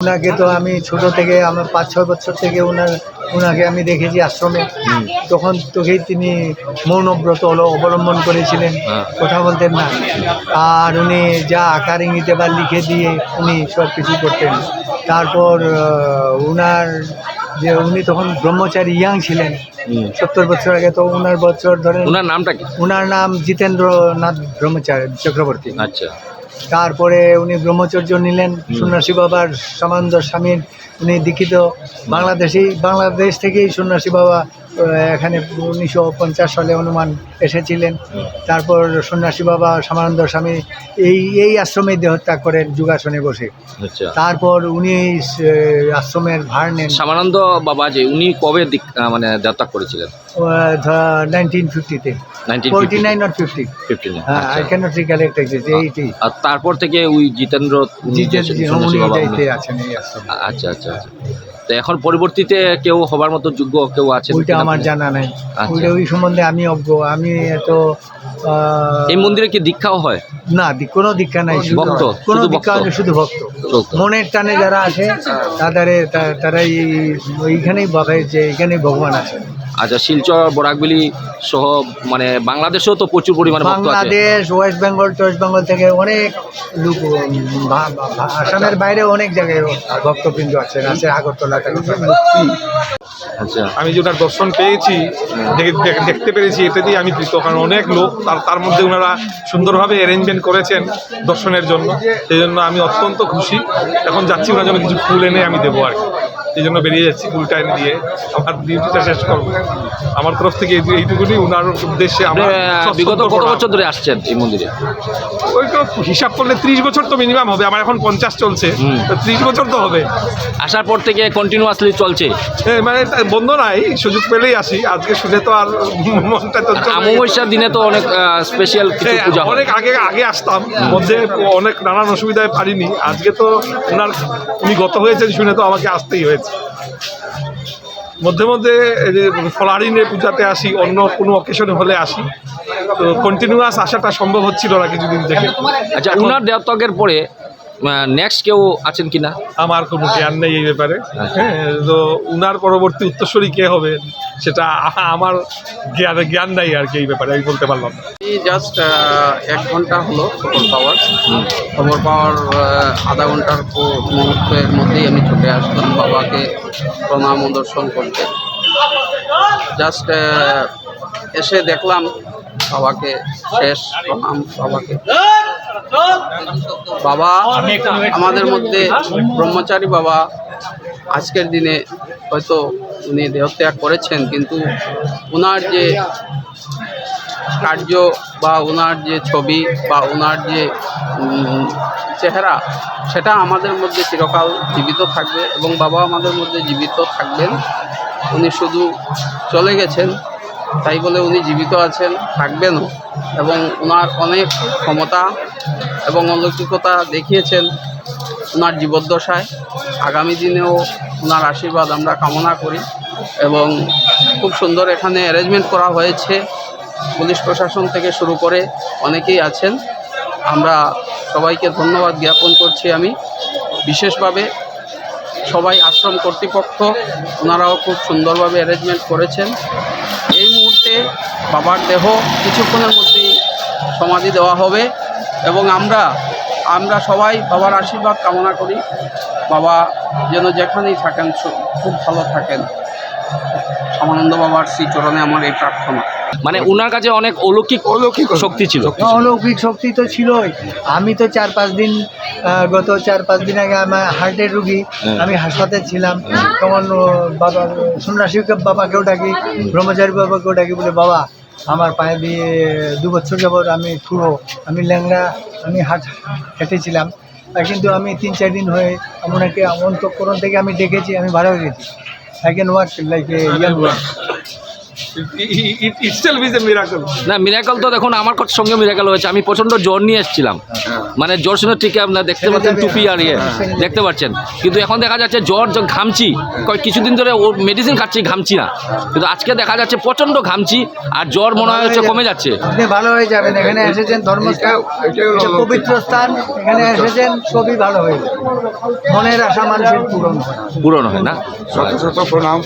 ওনাকে তো আমি ছোট থেকে আমার পাঁচ ছয় বছর থেকে ওনার ওনাকে আমি দেখেছি আশ্রমে। তখন তোকেই তিনি মৌনব্রত হলো অবলম্বন করেছিলেন। হ্যাঁ। কথা বলতেন না। আর উনি যা আকার ইঙ্গিতে বা লিখে দিয়ে উনি সব কিছু করতেন। তারপর উনার যে উনি তখন ব্রহ্মচারী ইয়াং ছিলেন সত্তর বছর আগে তো ওনার বছর ধরেন ওনার নামটা কি? ওনার নাম জিতেন্দ্রনাথ ব্রহ্মচারী চক্রবর্তী। আচ্ছা। তারপরে উনি ব্রহ্মচর্য নিলেন সন্ন্যাসী বাবার সামান্দ স্বামীর উনি দীক্ষিত বাংলাদেশেই বাংলাদেশ থেকেই সন্ন্যাসী বাবা এখানে উনিশশো পঞ্চাশ সালে অনুমান এসেছিলেন। তারপর সন্ন্যাসী বাবা সামানন্দ স্বামী এই এই আশ্রমে দেহত্যাগ করেন যুগাসনে বসে। আচ্ছা। তারপর উনি আশ্রমের ভার নেন। শ্যামানন্দ বাবা যে উনি কবে দিক মানে যাত্রা করেছিলেন? Nineteen ফিফটিতে forty nine fifty recollect exact eighty. আর তারপর থেকে ওই জিতেন্দ্র উনি। আছেন এই আশ্রমে। আচ্ছা আচ্ছা আচ্ছা। তো এখন পরবর্তীতে কেউ হবার মতো যোগ্য কেউ আছে ওইটা আমার জানা নাই। আচ্ছা। ওইটা ওই সম্বন্ধে আমি অজ্ঞ। আমি এত এই মন্দিরে কি দীক্ষাও হয়? না কোনো দীক্ষা নাই শুধু ভক্ত, কোনো দীক্ষা? শুধু ভক্ত। মনের টানে যারা আছে তাদের তারাই তারা এই- এইখানেই বলে যে এখানেই ভগবান আছে। আচ্ছা শিলচর বরাকবেলি সহ মানে বাংলাদেশেও তো প্রচুর পরিমাণে ভক্ত আছে। বাংলাদেশ ওয়েস্ট বেঙ্গল ওয়েস্ট বেঙ্গল থেকে অনেক লোক আসামের বাইরে অনেক জায়গায় ভক্তবৃন্দ আছেন আছে আগরতলা আচ্ছা। আমি যে ওনার দর্শন পেয়েছি দেখে- দেখে- দেখতে পেরেছি এতে দিয়ে আমি কৃত কারণ অনেক লোক তার তার মধ্যে ওনারা সুন্দরভাবে অ্যারেঞ্জমেন্ট করেছেন দর্শনের জন্য। সেই জন্য আমি অত্যন্ত খুশি। এখন যাচ্ছি ওনার জন্য কিছু ফুল এনে আমি দেবো আর কি। সেই জন্য বেরিয়ে যাচ্ছি ফুলটা টাইম দিয়ে। আমার ডিউটিটা শেষ করব। আমার তরফ থেকে এই- এইটুকুনি ওনার উদ্দেশ্যে আমার বিগত কত বছর ধরে আসছেন এই মন্দিরে? ওই তো হিসাব করলে ত্রিশ বছর তো মিনিমাম হবে আমার এখন পঞ্চাশ চলছে। ত্রিশ বছর তো হবে। আসার পর থেকে কন্টিনিউয়াসলি চলছে? হ্যাঁ, মানে বন্ধ নাই সুযোগ পেলেই আসি। আজকে শুনে তো আর মনটা তো অমাবস্যার দিনে তো অনেক স্পেশাল কিছু হ্যাঁ, পূজা অনেক আগে আগে আসতাম মধ্যে অনেক নানান অসুবিধায় পারিনি। আজকে তো ওনার উনি গত হয়েছেন শুনে তো আমাকে আসতেই হয়েছে। মধ্যে মধ্যে এই যে ফলারিনের পূজাতে আসি অন্য কোনো অকেশনে হলে আসি। তো কন্টিনিউয়াস আসাটা সম্ভব হচ্ছিল না কিছুদিন থেকে। আচ্ছা উনার দেহত্যাগের পরে নেক্সট কেউ আছেন কিনা? আমার কোনো জ্ঞান নেই এই ব্যাপারে। হ্যাঁ তো উনার পরবর্তী উত্তরস্বরী কে হবে সেটা আমার জ্ঞান জ্ঞান নাই আর কি এই ব্যাপারে আমি বলতে পারলাম জাস্ট এক ঘণ্টা হলো পাওয়ার খবর পাওয়ার আধা ঘণ্টার মুহূর্তের মধ্যেই আমি ছুটে আসলাম বাবাকে প্রণাম দর্শন করতে। জাস্ট এসে দেখলাম বাবাকে শেষ প্রণাম বাবাকে। বাবা, আমাদের মধ্যে ব্রহ্মচারী বাবা আজকের দিনে হয়তো উনি দেহত্যাগ করেছেন, কিন্তু ওনার যে কার্য বা ওনার যে ছবি বা ওনার যে চেহারা, সেটা আমাদের মধ্যে চিরকাল জীবিত থাকবে এবং বাবা আমাদের মধ্যে জীবিত থাকবেন। উনি শুধু চলে গেছেন, তাই বলে উনি জীবিত আছেন, থাকবেনও এবং ওনার অনেক ক্ষমতা এবং অলৌকিকতা দেখিয়েছেন ওনার জীবদ্দশায়। আগামী দিনেও ওনার আশীর্বাদ আমরা কামনা করি এবং খুব সুন্দর এখানে অ্যারেঞ্জমেন্ট করা হয়েছে। পুলিশ প্রশাসন থেকে শুরু করে অনেকেই আছেন। আমরা সবাইকে ধন্যবাদ জ্ঞাপন করছি আমি। বিশেষভাবে সবাই আশ্রম কর্তৃপক্ষ, ওনারাও খুব সুন্দরভাবে অ্যারেঞ্জমেন্ট করেছেন। এই মুহূর্তে বাবার দেহ কিছুক্ষণের মধ্যেই সমাধি দেওয়া হবে এবং আমরা আমরা সবাই বাবার আশীর্বাদ কামনা করি। বাবা যেন যেখানেই থাকেন খুব ভালো থাকেন। সমানন্দ বাবার শ্রীচরণে আমার এই প্রার্থনা। মানে ওনার কাছে অনেক অলৌকিক অলৌকিক শক্তি ছিল। অলৌকিক শক্তি তো ছিলই। আমি তো চার পাঁচ দিন গত চার পাঁচ দিন আগে আমার হার্টের রুগী। আমি হাসপাতালে ছিলাম। তখন বাবা সন্ন্যাসী বাবাকেও ডাকি ব্রহ্মচারী বাবাকেও ডাকি বলে বাবা আমার পায়ে দিয়ে দু বছর যাবৎ আমি ঠুড়ো আমি ল্যাংড়া আমি হাট হেঁটেছিলাম কিন্তু আমি তিন চার দিন হয়ে আপনাকে অন্তঃকরণ থেকে আমি ডেকেছি আমি ভালো হয়ে গেছি। I can work like a না মিরাকল তো দেখুন আমার সঙ্গে মিরাকল হয়েছে। আমি প্রচণ্ড জ্বর নিয়ে এসেছিলাম। মানে জ্বর শুনে ঠিক আপনার দেখতে পাচ্ছেন টুপি আর ইয়ে দেখতে পাচ্ছেন। কিন্তু এখন দেখা যাচ্ছে জ্বর ঘামছি। কয় কিছুদিন ধরে ও মেডিসিন খাচ্ছি ঘামছি না। কিন্তু আজকে দেখা যাচ্ছে প্রচণ্ড ঘামছি আর জ্বর মনে হয় হচ্ছে কমে যাচ্ছে। ভালো হয়ে যাবেন। এখানে এসেছেন ধর্মস্থান পবিত্র স্থান। এখানে এসেছেন সবই ভালো হয়ে যাবে। মনের আশা মানুষের পূরণ হয়। পূরণ হয় না? শত শত প্রণাম